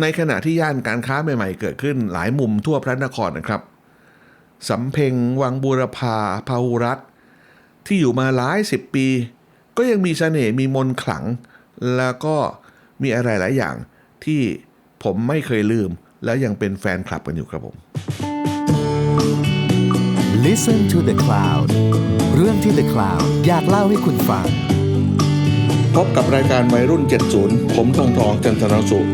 ในขณะที่ย่านการค้าใหม่ๆ เกิดขึ้นหลายมุมทั่วพระนครนะครับ สำเพ็งวังบูรพาพาหุรัตน์ที่อยู่มาหลายสิบปี ก็ยังมีเสน่ห์มีมนต์ขลัง แล้วก็มีอะไรหลายอย่างที่ผมไม่เคยลืม แล้วยังเป็นแฟนคลับกันอยู่ครับผม Listen to the Cloud เรื่องที่ The Cloud อยากเล่าให้คุณฟัง พบกับรายการวัยรุ่น 70 ผมทองทองจันทรสุข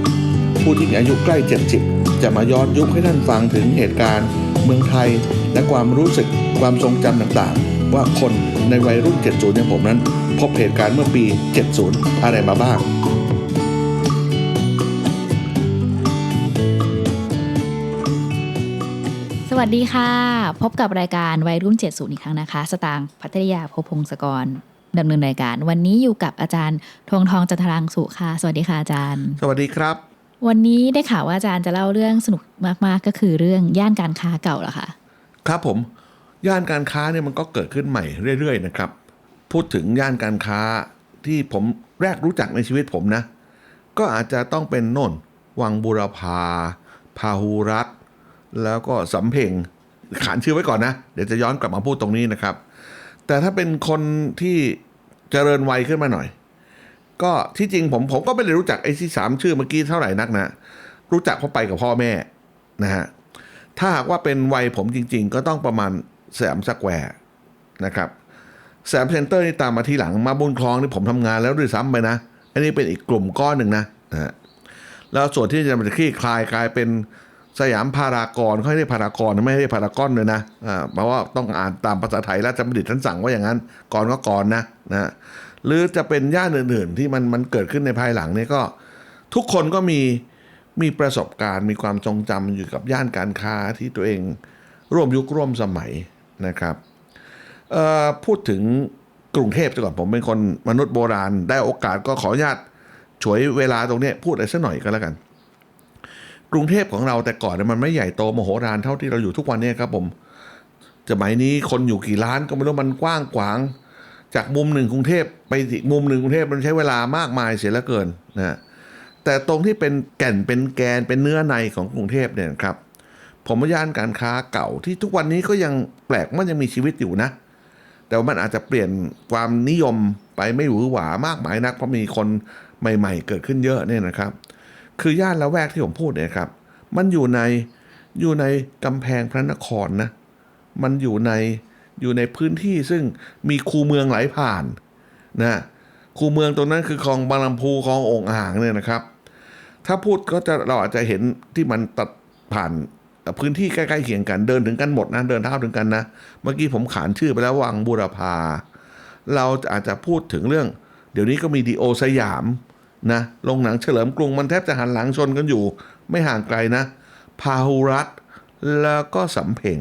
ผู้ที่มีอายุใกล้ 70 จะมาย้อนยุคให้ท่านฟังถึงเหตุการณ์ เมืองไทย และความรู้สึกความทรงจำต่างๆ ว่าคนในวัยรุ่น 70 อย่างผมนั้น พบเหตุการณ์เมื่อปี 70 อะไรมาบ้างสวัสดีค่ะ พบกับรายการวัยรุ่น 70 อีกครั้งนะคะ สตางค์พัทยาภพพงศกรดำเนินรายการ วันนี้อยู่กับอาจารย์ทงทองจันทรังสุค่ะ สวัสดีค่ะอาจารย์ สวัสดีครับ วันนี้ได้ข่าวว่าอาจารย์จะเล่าเรื่องสนุกมากๆ ก็คือเรื่องย่านการค้าเก่าเหรอคะครับผม ย่านการค้าเนี่ยมันก็เกิดขึ้นใหม่เรื่อยๆนะครับ พูดถึงย่านการค้าที่ผมแรกรู้จักในชีวิตผมนะ ก็อาจจะต้องเป็นโน่น วังบุรพา พาหูรัตแล้วก็สำเพ็งขานชื่อไว้ก่อนนะ เดี๋ยวจะย้อนกลับมาพูดตรงนี้นะครับ แต่ถ้าเป็นคนที่เจริญวัยขึ้นมาหน่อย ก็ที่จริงผมผมก็ไม่ได้รู้จักไอ้ที่สามชื่อเมื่อกี้เท่าไหร่นักนะ รู้จักเพราะไปกับพ่อแม่นะฮะถ้าหากว่าเป็นวัยผมจริง ๆ ก็ต้องประมาณแสมสแควร์นะครับแสมเซ็นเตอร์นี่ตามมาทีหลังมาบุญคลองนี่ผมทำงานแล้วด้วยซ้ำไปนะ อันนี้เป็นอีกกลุ่มก้อนหนึ่งนะนะฮะแล้วส่วนที่จะมันจะคลี่คลายกลายเป็นสยามพารากอนเขาให้ได้พารากอนไม่ได้พารากอนเลยนะอ่าเพราะว่าต้องอ่านตามภาษาไทยแล้วจำบัณฑิตท่านสั่งว่าอย่างนั้นก่อนก็ก่อนนะนะ หรือจะเป็นย่านอื่นๆ ที่มันมันเกิดขึ้นในภายหลังเนี่ยก็ ทุกคนก็มีมีประสบการณ์มีความทรงจำอยู่กับย่านการค้าที่ตัวเองร่วมยุคร่วมสมัยนะครับพูดถึงกรุงเทพซะก่อนผมเป็นคนมนุษย์โบราณ ได้โอกาสก็ขออนุญาตฉวยเวลาตรงนี้พูดอะไรสักหน่อยก็แล้วกัน กรุงเทพของเราแต่ก่อนมันไม่ใหญ่โตมโหฬารเท่าที่เราอยู่ทุกวันนี้ครับผมสมัยนี้คนอยู่กี่ล้านก็ไม่รู้มันกว้างขวาง จากมุมหนึ่งกรุงเทพไปอีกมุมหนึ่งกรุงเทพมันใช้เวลามากมายเสียเหลือเกินนะแต่ตรงที่เป็นแก่นเป็นแกนเป็นเนื้อในของกรุงเทพเนี่ยครับผมว่าย่านการค้าเก่าที่ทุกวันนี้ก็ยังแปลกมันยังมีชีวิตอยู่นะ แต่ว่ามันอาจจะเปลี่ยนความนิยมไปไม่หวือหวามากมายนัก เพราะมีคนใหม่ๆ เกิดขึ้นเยอะเนี่ยนะครับ คือย่านละแวกที่ผมพูดเนี่ยครับ มันอยู่ในอยู่ในกำแพงพระนครนะ มันอยู่ใน อยู่ในพื้นที่ซึ่งมีคูเมืองไหลผ่านนะคูเมืองตรงนั้นคือคลองบางลำพูคลององอ่างเนี่ยนะครับ ถ้าพูดก็จะเราอาจจะเห็นที่มันตัดผ่านพื้นที่ใกล้ๆเคียงกันเดินถึงกันหมดนะเดินเท้าถึงกันนะ เมื่อกี้ผมขานชื่อไปแล้ววังบูรพา เราอาจจะพูดถึงเรื่อง เดี๋ยวนี้ก็มีดีโอสยามนะโรงหนังเฉลิมกรุงมันแทบจะหันหลังชนกันอยู่ ไม่ห่างไกลนะ พาหุรัตแล้วก็สำเพ็ง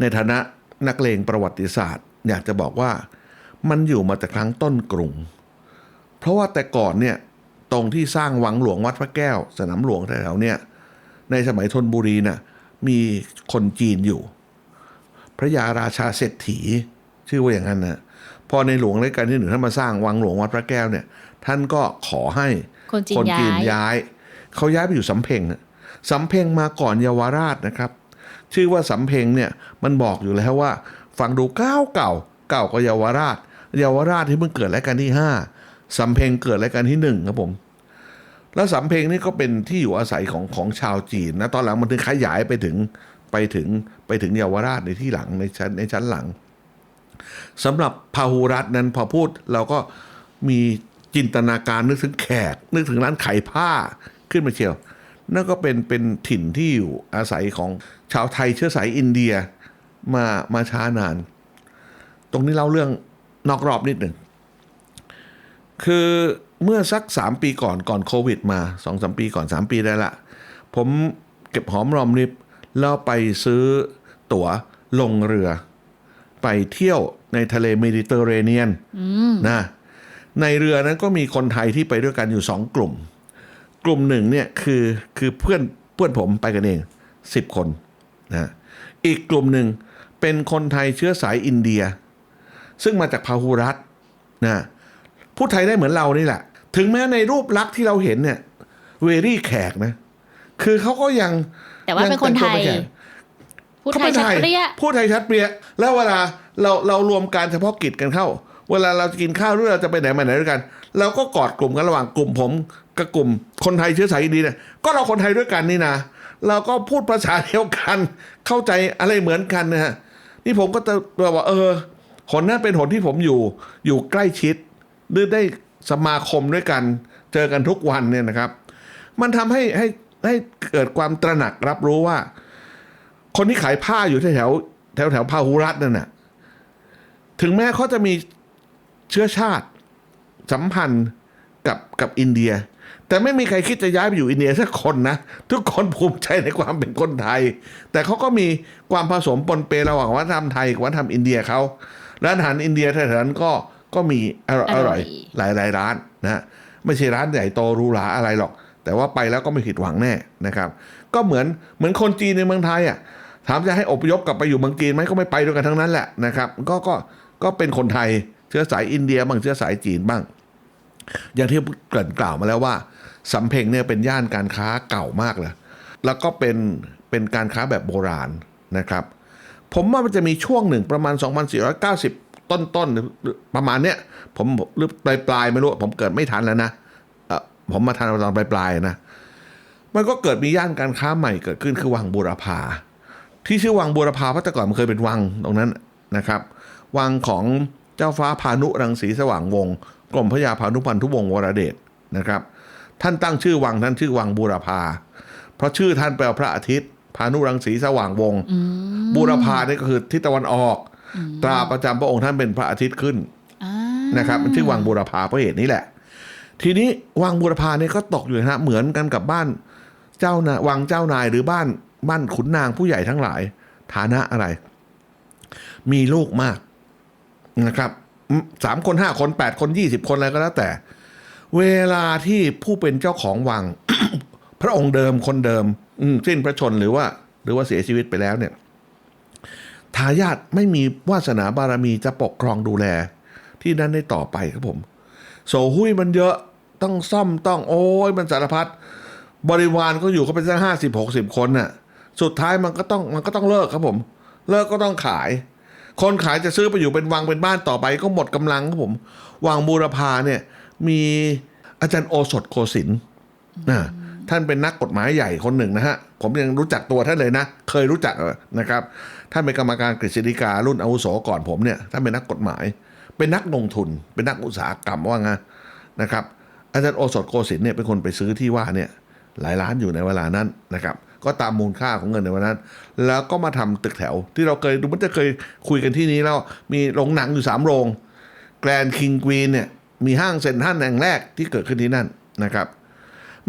ในฐานะ นักเลงประวัติศาสตร์ อยากจะบอกว่ามันอยู่มาแต่ครั้งต้นกรุง เพราะว่าแต่ก่อนเนี่ยตรงที่สร้างวังหลวงวัดพระแก้ว สนามหลวงแถวๆเนี่ยในสมัยธนบุรีน่ะมีคนจีนอยู่ พระยาราชาเศรษฐีชื่อว่าอย่างนั้นนะพอในหลวงรัชกาลที่หนึ่งท่านมาสร้างวังหลวงวัดพระแก้วเนี่ย ท่านก็ขอให้คนจีนคนจีนย้ายย้าย เขาย้ายไปอยู่สำเพ็งอะสำเพ็งมาก่อนเยาวราชนะครับ ชื่อว่าสำเพ็งเนี่ยมันบอกอยู่แล้วว่าฟังดูเก่าเก่าเก่ากว่าเยาวราช เยาวราชที่เพิ่งเกิดรายการที่ห้าสำเพ็งเกิดรายการที่หนึ่งครับผมแล้วสำเพ็งนี่ก็เป็นที่อยู่อาศัยของของชาวจีนนะตอนหลังมันถึงขยายไปถึงไปถึงไปถึงเยาวราชในที่หลังในชั้นในชั้นหลังสำหรับพาหุรัตน์นั้นพอพูดเราก็มีจินตนาการนึกถึงแขก นึกถึงร้านขายผ้าขึ้นมาเชียว นั่นก็เป็นเป็นถิ่นที่อยู่อาศัยของชาวไทยเชื้อสายอินเดียมามาช้านาน ตรงนี้เล่าเรื่องนอกรอบนิดหนึ่ง คือเมื่อสักสามปีก่อนก่อนโควิดมาสองสามปีก่อนสามปีได้ละ ผมเก็บหอมรอมริบแล้วไปซื้อตั๋วลงเรือ ไปเที่ยวในทะเลเมดิเตอร์เรเนียนนะในเรือนั้นก็มีคนไทยที่ไปด้วยกันอยู่สองกลุ่ม กลุ่มหนึ่งเนี่ยคือคือเพื่อนเพื่อนผมไปกันเองสิบคนนะอีกกลุ่มหนึ่งเป็นคนไทยเชื้อสายอินเดีย ซึ่งมาจากพาหุรัตน์นะพูดไทยได้เหมือนเรานี่แหละ ถึงแม้ในรูปลักษณ์ที่เราเห็นเนี่ยเวรี่แขกนะ คือเขาก็ยัง แต่ว่าเป็นคนไทยงแต่งตัวเป็นแขกพูดไทยชัดเปรี้ยพูดไทยชัดเปรี้ยแล้วเวลาเราเรารวมการเฉพาะกิจกันเข้า เวลาเราจะกินข้าวหรือเราจะไปไหนมาไหนด้วยกัน เราก็กอดกลุ่มกันระหว่างกลุ่มผมกับกลุ่มคนไทยเชื้อสายอินเดียเนี่ยก็เราคนไทยด้วยกันนี่นะเราก็พูดภาษาเดียวกัน เข้าใจอะไรเหมือนกันนะฮะนี่ผมก็จะบอกว่าเออหนนั้นเป็นหนที่ผมอยู่อยู่ใกล้ชิดหรือได้สมาคมด้วยกัน เจอกันทุกวันเนี่ยนะครับ มันทำให้ให้ให้เกิดความตระหนักรับรู้ว่า คนที่ขายผ้าอยู่แถวแถวแถวพาหุรัตน์นั่นน่ะถึงแม้เขาจะมีเชื้อชาติ สัมพันธ์กับกับอินเดีย แต่ไม่มีใครคิดจะย้ายไปอยู่อินเดียสักคนนะ ทุกคนภูมิใจในความเป็นคนไทย แต่เขาก็มีความผสมปนเประหว่างวัฒนธรรมไทยกับวัฒนธรรมอินเดียเขาร้านอาหารอินเดียแถวๆนั้นก็ก็มีอร่อยอร่อยหลายหลายๆร้านนะฮะไม่ใช่ร้านใหญ่โตหรูหราอะไรหรอก แต่ว่าไปแล้วก็ไม่ผิดหวังแน่นะครับ ก็เหมือนเหมือนคนจีนในเมืองไทยอะถามจะให้อพยพกลับไปอยู่เมืองจีนไหมก็ไม่ไปด้วยกันทั้งนั้นแหละนะครับ ก็ก็ก็เป็นคนไทย เชื้อสายอินเดียบ้างเชื้อสายจีนบ้าง อย่างที่เกริ่นกล่าวมาแล้วว่าสำเพ็งเนี่ยเป็นย่านการค้าเก่ามากเลยแล้วก็เป็นเป็นการค้าแบบโบราณนะครับ ผมว่ามันจะมีช่วงหนึ่งประมาณ 2490 ต้นต้นๆประมาณเนี้ยผมหรือปลายปลายๆไม่รู้ ผมเกิดไม่ทันแล้วนะเอ่อผมมาทันตอนปลายปลายๆนะมันก็เกิดมีย่านการค้าใหม่เกิดขึ้นคือวังบูรพาที่ชื่อวังบูรพาเพราะแต่ก่อนมันเคยเป็นวังตรงนั้นนะครับ วังของ เจ้าฟ้าพานุรังสีสว่างวงศ์กรมพระยาพานุพันธุวงศ์วรเดชนะครับ ท่านตั้งชื่อวังท่านชื่อวังบูรพา เพราะชื่อท่านแปลว่าพระอาทิตย์พานุรังสีสว่างวงศ์บูรพานี่ก็คือทิศตะวันออก ตราประจำพระองค์ท่านเป็นพระอาทิตย์ขึ้นอ่านะครับมันชื่อวังบูรพาเพราะเหตุนี้แหละ ทีนี้วังบูรพาเนี่ยก็ตกอยู่นะฮะเหมือนกันกับบ้านเจ้านายวังเจ้านายหรือบ้านบ้านขุนนางผู้ใหญ่ทั้งหลาย ฐานะอะไร มีลูกมาก นะครับสามคนห้าคนแปดคนยี่สิบคนอะไรก็แล้วแต่ เวลาที่ผู้เป็นเจ้าของวัง พระองค์เดิมคนเดิม อืสิ้นพระชนหรือว่า หรือว่าเสียชีวิตไปแล้วเนี่ยทายาทไม่มีวาสนาบารมีจะปกครองดูแล ที่นั่นได้ต่อไปครับผม โสหุ้ยมันเยอะต้องซ่อมต้องโอ้ยมันสารพัดบริวารก็อยู่เขาเป็นสักห้าสิบหกสิบคนน่ะ สุดท้ายมันก็ต้องมันก็ต้องเลิกครับผม เลิกก็ต้องขาย คนขายจะซื้อไปอยู่เป็นวังเป็นบ้านต่อไปก็หมดกำลังครับผม วังบูรพาเนี่ยมีอาจารย์โอสถโกสินทร์นะท่านเป็นนักกฎหมายใหญ่คนหนึ่งนะฮะ ผมยังรู้จักตัวท่านเลยนะ เคยรู้จักนะครับ ท่านเป็นกรรมการกฤษฎีการุ่นอาวุโสก่อนผมเนี่ย ท่านเป็นนักกฎหมาย เป็นนักลงทุน เป็นนักอุตสาหกรรมว่างั้นนะครับ อาจารย์โอสถโกสินทร์เนี่ยเป็นคนไปซื้อที่ว่าเนี่ยหลายล้านอยู่ในเวลานั้นนะครับ ก็ตามมูลค่าของเงินในวันนั้น แล้วก็มาทำตึกแถว ที่เราเคยดูมันจะเคยคุยกันที่นี้แล้วมีโรงหนังอยู่สามโรงแกรนคิงกรีนเนี่ยมีห้างเซ็นทรัลแห่งแรกที่เกิดขึ้นที่นั่นนะครับ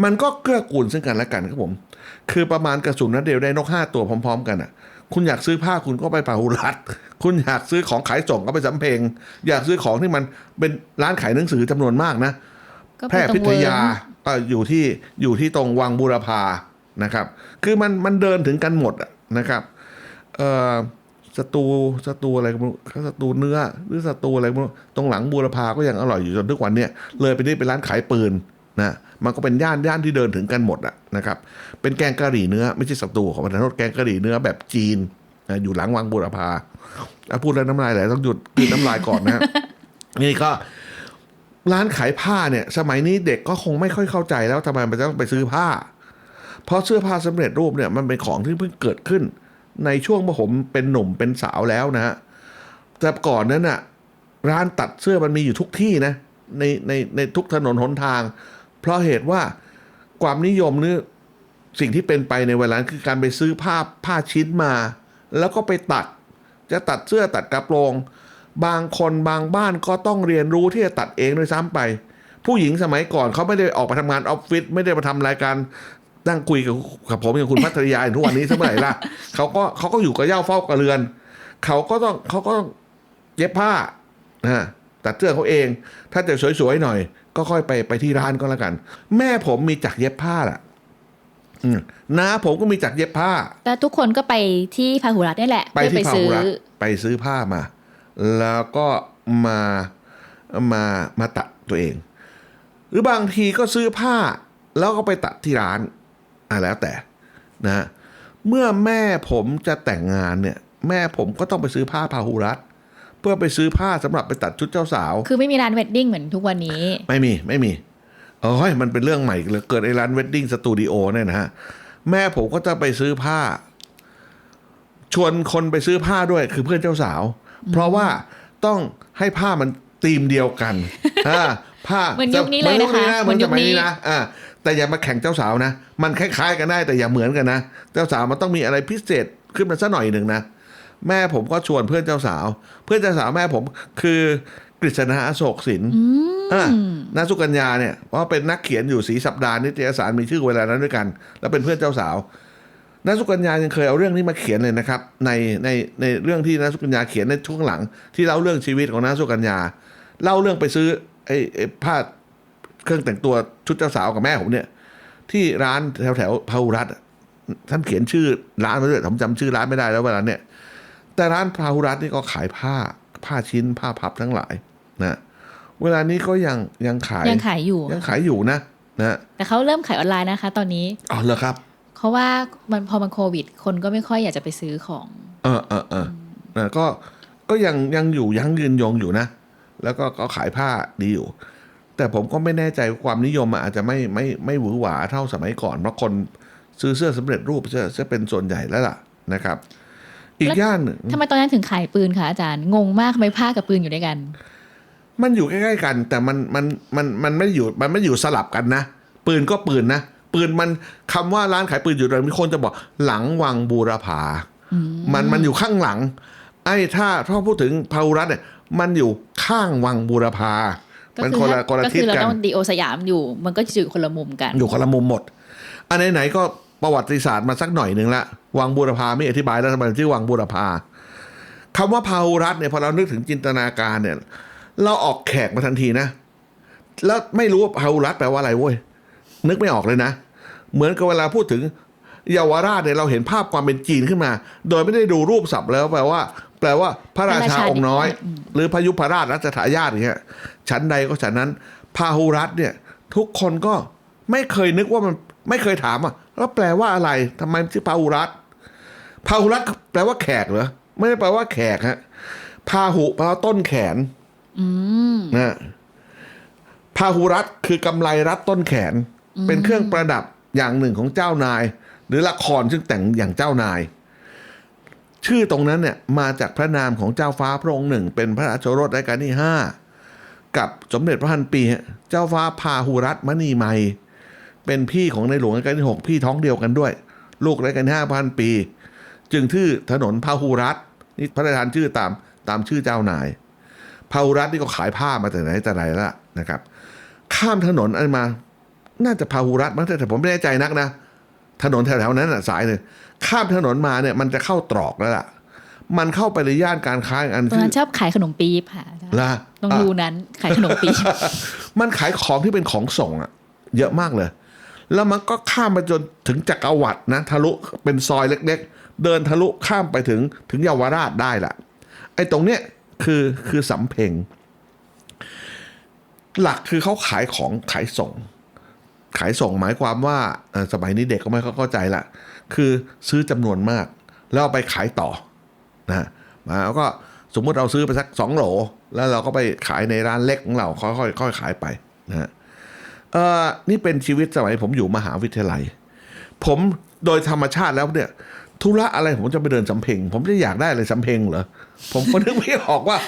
มันก็เกื้อกูลซึ่งกันและกันครับผม คือประมาณกระสุนนัดเดียวได้นกห้าตัวพร้อม ๆ กันอะ คุณอยากซื้อผ้าคุณก็ไปพาหุรัตน์คุณอยากซื้อของขายส่งก็ไปสำเพ็งอยากซื้อของที่มันเป็นร้านขายหนังสือจำนวนมากนะก็แพร่เป็นพิตรงทเวิร์ยาก็อยู่ที่อยู่ที่ตรงวังบูรพา นะครับ คือมันมันเดินถึงกันหมดนะครับเอ่อสตูสตูอะไรก็ไม่รู้สตูเนื้อหรือสตูอะไรก็ไม่รู้ตรงหลังบูรพาก็ยังอร่อยอยู่จนทุกวันเนี่ยเลยไปนี่เป็นร้านขายปืนนะมันก็เป็นย่านย่านที่เดินถึงกันหมดอะนะครับเป็นแกงกะหรี่เนื้อไม่ใช่สตูของประธานโทษแกงกะหรี่เนื้อแบบจีนนะอยู่หลังวังบูรพาพูดแล้วน้ำลายไหลต้องหยุดกลืนน้ำลายก่อนนะฮะนี่ก็ร้านขายผ้าเนี่ย สมัยนี้เด็กก็คงไม่ค่อยเข้าใจแล้วทำไมมันต้องไปซื้อผ้า เพราะเสื้อผ้าสำเร็จรูปเนี่ยมันเป็นของที่เพิ่งเกิดขึ้น ในช่วงเมื่อผมเป็นหนุ่มเป็นสาวแล้วนะฮะแต่ก่อนนั้นน่ะร้านตัดเสื้อมันมีอยู่ทุกที่นะในในในทุกถนนหนทาง เพราะเหตุว่าความนิยมหรือสิ่งที่เป็นไปในเวลานั้นคือการไปซื้อผ้าผ้าชิ้นมา แล้วก็ไปตัด จะตัดเสื้อตัดกระโปรง บางคนบางบ้านก็ต้องเรียนรู้ที่จะตัดเองด้วยซ้ำไป ผู้หญิงสมัยก่อนเขาไม่ได้ออกไปทำงานออฟฟิศไม่ได้มาทำรายการ นั่งคุยกับกับผมอย่างคุณพัทรยาอย่างทุกวันนี้สมัยล่ะเขาก็เขาก็อยู่กับเหย่าเฝ้ากับเรือน เขาก็ต้องเขาก็ต้องเย็บผ้านะตัดเสื้อเขาเอง ถ้าจะสวยๆหน่อย ก็ค่อยไปไปที่ร้านก็แล้วกัน แม่ผมมีจักรเย็บผ้าล่ะอืมน้าผมก็มีจักรเย็บผ้า แต่ทุกคนก็ไปที่พาหุรัตน์นี่แหละ ไปเพื่อที่ไปพาซื้อหุรัตน์ไปซื้อผ้ามา แล้วก็มามามาตัดตัวเอง หรือบางทีก็ซื้อผ้าแล้วก็ไปตัดที่ร้าน อะแล้วแต่นะฮะเมื่อแม่ผมจะแต่งงานเนี่ยแม่ผมก็ต้องไปซื้อผ้าพาหุรัตเพื่อไปซื้อผ้าสำหรับไปตัดชุดเจ้าสาว คือไม่มีร้านเวดดิ้งเหมือนทุกวันนี้ ไม่มีไม่มีเอ้ยมันเป็นเรื่องใหม่เลยเกิดไอ้ร้านเวดดิ้งสตูดิโอเนี่ยนะฮะแม่ผมก็จะไปซื้อผ้า ชวนคนไปซื้อผ้าด้วยคือเพื่อนเจ้าสาว เพราะว่าต้องให้ผ้ามันธีมเดียวกันอ่าผ้าเหมือนยุคนี้เลยนะคะเหมือนยุคนี้นะ เหมือนสมัยเหมือนยุคนี้นี้นะอ่าแต่อย่ามาแข่งเจ้าสาวนะ มันคล้ายๆกันได้แต่อย่าเหมือนกันนะ เจ้าสาวมันต้องมีอะไรพิเศษขึ้นมาสักหน่อยหนึ่งนะ แม่ผมก็ชวนเพื่อนเจ้าสาว เพื่อนเจ้าสาวแม่ผมคือกฤษณาอโศกสินอะนาสุกัญญาเนี่ยเพราะเป็นนักเขียนอยู่สีสัปดาห์นิตยสารมีชื่อเวลานั้นด้วยกัน แล้วเป็นเพื่อนเจ้าสาวนาสุกัญญายังเคยเอาเรื่องนี้มาเขียนเลยนะครับ ในในในเรื่องที่นาสุกัญญาเขียนในช่วงหลัง ที่เล่าเรื่องชีวิตของนาสุกัญญาเล่าเรื่องไปซื้อไอ้ไอ้ผ้า เครื่องแต่งตัวชุดเจ้าสาวกับแม่ผมเนี่ย ที่ร้านแถวแถวพาหุรัตน์อะท่านเขียนชื่อร้านไว้ด้วยผมจำชื่อร้านไม่ได้แล้วเวลาเนี่ยแต่ร้านพาหุรัตน์นี่ก็ขายผ้า ผ้าชิ้นผ้าพับทั้งหลายนะเวลานี้ก็ยังยังขายยังขายอยู่ยังขายอยู่นะนะแต่เขาเริ่มขายออนไลน์นะคะ ตอนนี้อ๋อเหรอครับเพราะว่ามันพอมันโควิด คนก็ไม่ค่อยอยากจะไปซื้อของ เออเออเออนะก็ก็ยังยังอยู่ยังยืนยงอยู่นะ แล้วก็ก็ขายผ้าดีอยู่ แต่ผมก็ไม่แน่ใจความนิยมอะอาจจะไม่ไม่ไม่หวือหวาเท่าสมัยก่อนเพราะคนซื้อเสื้อสำเร็จรูปจะจะเป็นส่วนใหญ่แล้วล่ะนะครับ อีกแล้วย่านหนึ่งทำไมตอนนั้นถึงขายปืนคะอาจารย์งงมากทำไมผ้ากับปืนอยู่ด้วยกัน มันอยู่ใกล้ๆกัน แต่มันมันมันมันไม่อยู่มันไม่อยู่สลับกันนะปืนก็ปืนนะปืนมันคำว่าร้านขายปืนอยู่ตรงมีคนจะบอกหลังวังบูรพามันมันอยู่ข้างหลัง ไอ้ถ้าถ้าพูดถึงพาหุรัตน์เนี่ยมันอยู่ข้างวังบูรพาก็ มันคือคนละถ้าคนละก็ทิคืศอเรากันต้องดีโอสยามอยู่ มันก็จะอยู่คนละมุมกัน อยู่คนละมุมหมด อันไหนๆก็ประวัติศาสตร์มาสักหน่อยหนึ่งละวังบูรพาไม่อธิบายแล้วทำไมชื่อวังบูรพาคำว่าพาหุรัตน์เนี่ยพอเรานึกถึงจินตนาการเนี่ย เราออกแขกมาทันทีนะ แล้วไม่รู้ว่าพาหุรัตน์แปลว่าอะไรเว้ยนึกไม่ออกเลยนะ เหมือนกับเวลาพูดถึงเยาวราชเนี่ยเราเห็นภาพความเป็นจีนขึ้นมา โดยไม่ได้ดูรูปศัพท์แล้วแปลว่า แปลว่าพระราชาองค์น้อย หรือพระยุพราชรัชทายาทอย่างเงี้ยชั้นใดก็ชั้นนั้นพาหุรัตน์เนี่ย ทุกคนก็ไม่เคยนึกว่ามันไม่เคยถามอะแล้วแปลว่าอะไรทำไมมันชื่อพาหุรัตน์พาหุรัตน์แปลว่าแขกเหรอไม่ได้แปลว่าแขกฮะพาหุแปลว่าต้นแขนนะพาหุรัตน์คือกำไรรัดต้นแขน เป็นเครื่องประดับอย่างหนึ่งของเจ้านาย หรือละครซึ่งแต่งอย่างเจ้านาย ชื่อตรงนั้นเนี่ยมาจากพระนามของเจ้าฟ้าพระองค์หนึ่ง เป็นพระราชโอรสรัชกาลที่ห้ากับสมเด็จพระพันปี เจ้าฟ้าพาหุรัตน์มณีไมยเป็นพี่ของในหลวงรัชกาลที่หกพี่ท้องเดียวกันด้วย ลูกรัชกาลที่ห้าพันปี จึงชื่อถนนพาหุรัตน์นี่พระราชทานชื่อตามตามชื่อเจ้านายพาหุรัตน์นี่ก็ขายผ้ามาแต่ไหนแต่ไรแล้วนะครับ ข้ามถนนอันมา น่าจะพาหุรัตน์มั้งแต่ผมไม่แน่ใจนักนะถนนแถวๆนั้นน่ะสายหนึ่ง ข้ามถนนมาเนี่ยมันจะเข้าตรอกแล้วล่ะ มันเข้าไปในย่านการค้าอีกอันตอนที่นั้นชอบขายขนมปี๊บค่ะอาจารย์ละตรงอะรูนั้นขายขนมปี๊บมันขายของที่เป็นของส่งอะเยอะมากเลย แล้วมันก็ข้ามไปจนถึงจักรวรรดินะทะลุเป็นซอยเล็ก ๆ เดินทะลุข้ามไปถึงถึงเยาวราชได้ละไอ้ตรงเนี้ยคือคือสำเพ็งหลักคือเขาขายของขายส่ง ขายส่งหมายความว่าเอ่อสมัยนี้เด็กก็ไม่ค่อยเข้าใจละ คือซื้อจำนวนมาก แล้วเอาไปขายต่อนะมาแล้วก็สมมุติเราซื้อไปสักสองโหล แล้วเราก็ไปขายในร้านเล็กของเราค่อยๆค่อยขายไปนะฮะเอ่อนี่เป็นชีวิตสมัยผมอยู่มหาวิทยาลัย ผมโดยธรรมชาติแล้วเนี่ยธุระอะไรผมจะไปเดินสำเพ็ง ผมจะอยากได้อะไรสำเพ็งเหรอผมก็นึกไม่ออกว่า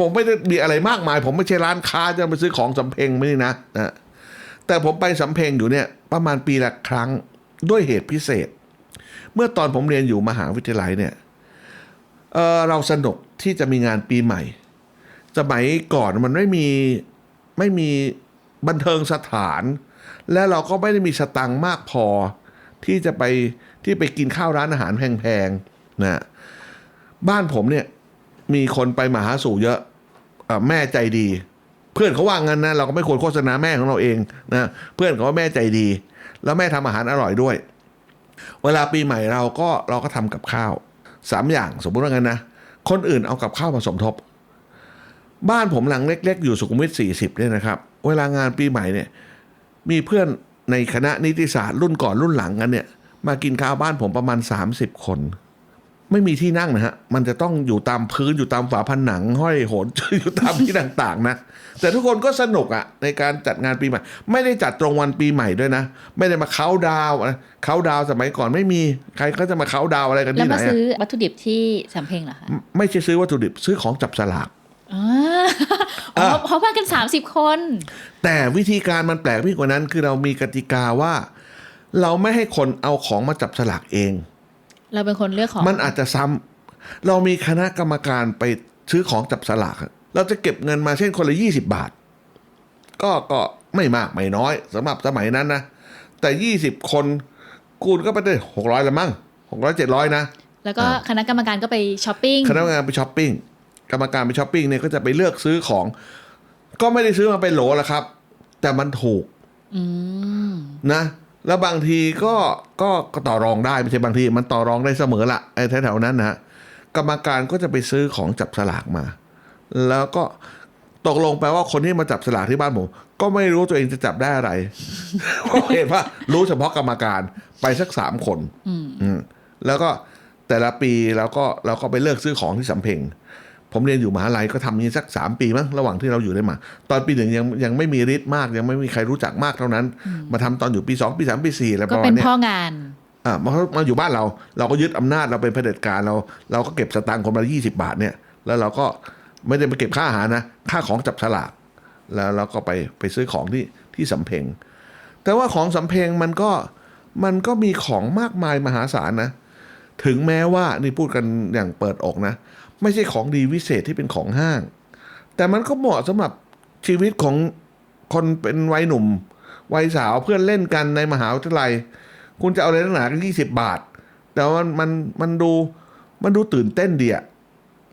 ผมไม่ได้มีอะไรมากมาย ผมไม่ใช่ร้านค้าจะไปซื้อของสำเพ็งไม่นี่นะนะแต่ผมไปสำเพ็งอยู่เนี่ย ประมาณปีละครั้งด้วยเหตุพิเศษ เมื่อตอนผมเรียนอยู่มหาวิทยาลัยเนี่ยเเราสนุกที่จะมีงานปีใหม่ สมัยก่อนมันไม่มีไม่มีบันเทิงสถาน และเราก็ไม่ได้มีสตังค์มากพอ ที่จะไปที่ไปกินข้าวร้านอาหารแพงๆนะบ้านผมเนี่ยมีคนไปมาหาสู่เยอะอ่อแม่ใจดี เพื่อนเขาว่างั้นนะเราก็ไม่ควรโฆษณาแม่ของเราเองนะเพื่อนเขาว่าแม่ใจดี แล้วแม่ทำอาหารอร่อยด้วย เวลาปีใหม่เราก็เราก็ทำกับข้าวสามอย่างสมมติว่างั้นนะ คนอื่นเอากับข้าวมาสมทบ บ้านผมหลังเล็ก ๆ อยู่สุขุมวิทสี่สิบเนี่ยนะครับ เวลางานปีใหม่เนี่ย มีเพื่อนในคณะนิติศาสตร์รุ่นก่อนรุ่นหลังกันเนี่ย มากินข้าวบ้านผมประมาณ 30 คน ไม่มีที่นั่งนะฮะ มันจะต้องอยู่ตามพื้นอยู่ตามฝาผนัง ห้อยโหนอยู่ตามที่ต่างๆ นะ แต่ทุกคนก็สนุกอะในการจัดงานปีใหม่ ไม่ได้จัดตรงวันปีใหม่ด้วยนะ ไม่ได้มาเขาน์ดาวน์นะเขาน์ดาวน์สมัยก่อนไม่มีใครเขาจะมาเขาน์ดาวน์อะไรกันแล้วที่ไหนมาอะซื้อวัตถุดิบที่สำเพ็งเหรอคะไม่ใช่ซื้อวัตถุดิบซื้อของจับสลากอ๋ออ๋อเพราะมากัน 30 คน แต่วิธีการมันแปลกยิ่งกว่านั้น คือเรามีกติกาว่า เราไม่ให้คนเอาของมาจับสลากเอง เราเป็นคนเลือกของมันอาจจะซ้ำเรามีคณะกรรมการไปซื้อของจับสลากอะเราจะเก็บเงินมาเช่นคนละยี่สิบาท ก็ก็ไม่มากไม่น้อยสำหรับสมัยนั้นนะแต่ยี่สิบคนคูณก็ไปได้หกร้อยละมั้งหกร้อยเจ็ดร้อยนะแล้วก็อ่าคณะกรรมการก็ไปช้อปปิ้งคณะกรรมการไปช้อปปิ้งกรรมการไปช้อปปิ้งเนี่ยก็จะไปเลือกซื้อของ ก็ไม่ได้ซื้อมาเป็นโหลละครับ แต่มันถูกอืมนะ แล้วบางทีก็ก็ก็ต่อรองได้ไม่ใช่บางทีมันต่อรองได้เสมอละไอ้แถวๆนั้นนะฮะกรรมการก็จะไปซื้อของจับสลากมา แล้วก็ตกลงไปว่าคนที่มาจับสลากที่บ้านผมก็ไม่รู้ตัวเองจะจับได้อะไรเพราะเห็นว่ารู้เฉพาะกรรมการไปสักสามคนอืมอืมแล้วก็แต่ละปีเราก็เราก็ไปเลือกซื้อของที่สำเพ็ง ผมเรียนอยู่มหาลัยก็ทำนี้สักสามปีมั้งระหว่างที่เราอยู่ได้มาตอนปีหนึ่งยังยังไม่มีฤทธิ์มาก ยังไม่มีใครรู้จักมากเท่านั้น มาทำตอนอยู่ปีสองปีสามปีสี่อะไรปก็ระมาเป็ณนเนี้ยพ่องานอ่ามามาอยู่บ้านเรา เราก็ยึดอำนาจเราเป็นเผด็จการเรา เราก็เก็บสตางค์คนละยี่สิบาทเนี่ย แล้วเราก็ไม่ได้ไปเก็บค่าอาหารนะค่าของจับฉลาก แล้วเราก็ไปไปซื้อของที่ที่สำเพ็งแต่ว่าของสำเพ็งมันก็มันก็มีของมากมายมหาศาลนะ ถึงแม้ว่านี่พูดกันอย่างเปิดอกนะ ไม่ใช่ของดีวิเศษที่เป็นของห้าง แต่มันก็เหมาะสำหรับชีวิตของคนเป็นวัยหนุ่ม วัยสาวเพื่อนเล่นกันในมหาวิทยาลัย คุณจะเอาอะไรหนากันยี่สิบบาท แต่ว่ามันมันดูมันดูตื่นเต้นดีอะ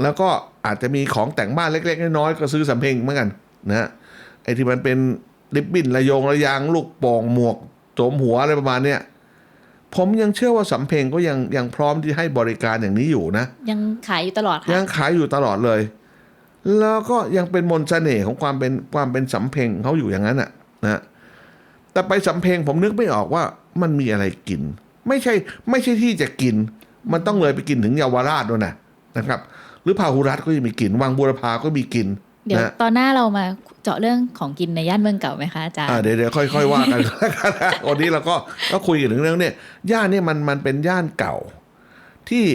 แล้วก็อาจจะมีของแต่งบ้านเล็กๆน้อยๆก็ซื้อสำเพ็งเหมือนกันนะฮะไอ้ที่มันเป็นริบบิ้นระยงระยางลูกป่งหมวกโจมหัวอะไรประมาณเนี้ย ผมยังเชื่อว่าสำเพ็งก็ยังยังพร้อมที่ให้บริการอย่างนี้อยู่นะ ยังขายอยู่ตลอดยัค่ะงขายอยู่ตลอดเลย แล้วก็ยังเป็นมนต์เสน่ห์ของความเป็นความเป็นสำเพ็งเขาอยู่อย่างนั้นน่ะนะแต่ไปสำเพ็งผมนึกไม่ออกว่ามันมีอะไรกิน ไม่ใช่ไม่ใช่ที่จะกิน มันต้องเลยไปกินถึงเยาวราชด้วยนะนะครับ หรือพาหุรัตน์ก็ยังมีกิน วังบูรพาก็มีกิน เดี๋ยวนะ ตอนหน้าเรามาเจาะเรื่องของกินในย่านเมืองเก่าไหมคะอาจารย์ อ่าเดี๋ยวเดี๋ยวค่อยๆว่ากัน วันนี้เราก็ก็คุยกันถึงเรื่องเนี้ยย่านเนี่ยมันมันเป็นย่านเก่า ที่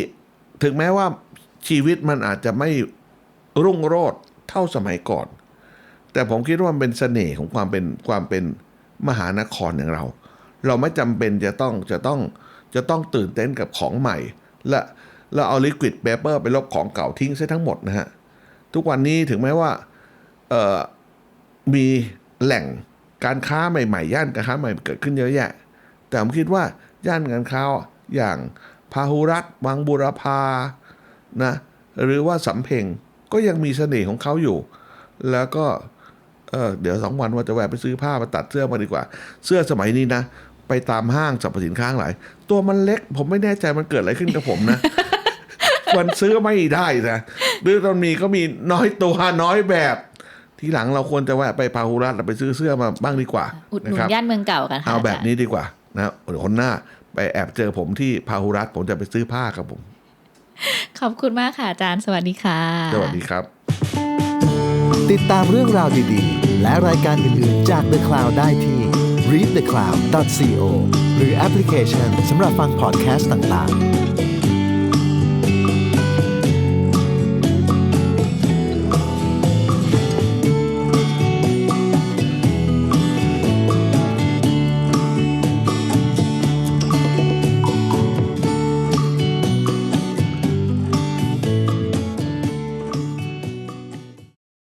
ถึงแม้ว่าชีวิตมันอาจจะไม่รุ่งโรจน์เท่าสมัยก่อน แต่ผมคิดว่ามันเป็นเสน่ห์ของความเป็นความเป็นมหานครอย่างเรา เราไม่จำเป็นจะต้องจะต้องจะต้องตื่นเต้นกับของใหม่ และเราเอาลิควิดเปเปอร์ไปลบของเก่าทิ้งซะทั้งหมดนะฮะ ทุกวันนี้ถึงแม้ว่ามีแหล่งการค้าใหม่ๆ ย่านการค้าใหม่เกิดขึ้นเยอะแยะ แต่ผมคิดว่าย่านการค้าอย่างพาหุรัตวังบุรพานะหรือว่าสำเพ็งก็ยังมีเสน่ห์ของเขาอยู่ แล้วก็เออเดี๋ยวสองวันว่าจะแวะไปซื้อผ้ามาตัดเสื้อมาดีกว่า เสื้อสมัยนี้นะ ไปตามห้างสรรพสินค้าหลาย ตัวมันเล็ก ผมไม่แน่ใจมันเกิดอะไรขึ้นกับผมนะ มันซื้อไม่ได้นะ หรือตอนมีก็มีน้อยตัวน้อยแบบ ทีหลังเราควรจะแวะไปพาหุรัตน์ไปซื้อเสื้อมาบ้างดีกว่าอุดหนุนะนครับย่านเมืองเก่ากันค่ะเอาแบบจรย์นี้ดีกว่านะเดี๋ยวคนหน้าไปแอบเจอผมที่พาหุรัตน์ผมจะไปซื้อผ้าครับผม ขอบคุณมากค่ะอาจารย์สวัสดีค่ะ สวัสดีครับ ติดตามเรื่องราวดีๆ และรายการอื่นๆจาก The Cloud ได้ที่ readthecloud.co หรือแอปพลิเคชันสำหรับฟังพอดแคสต์ต่างๆ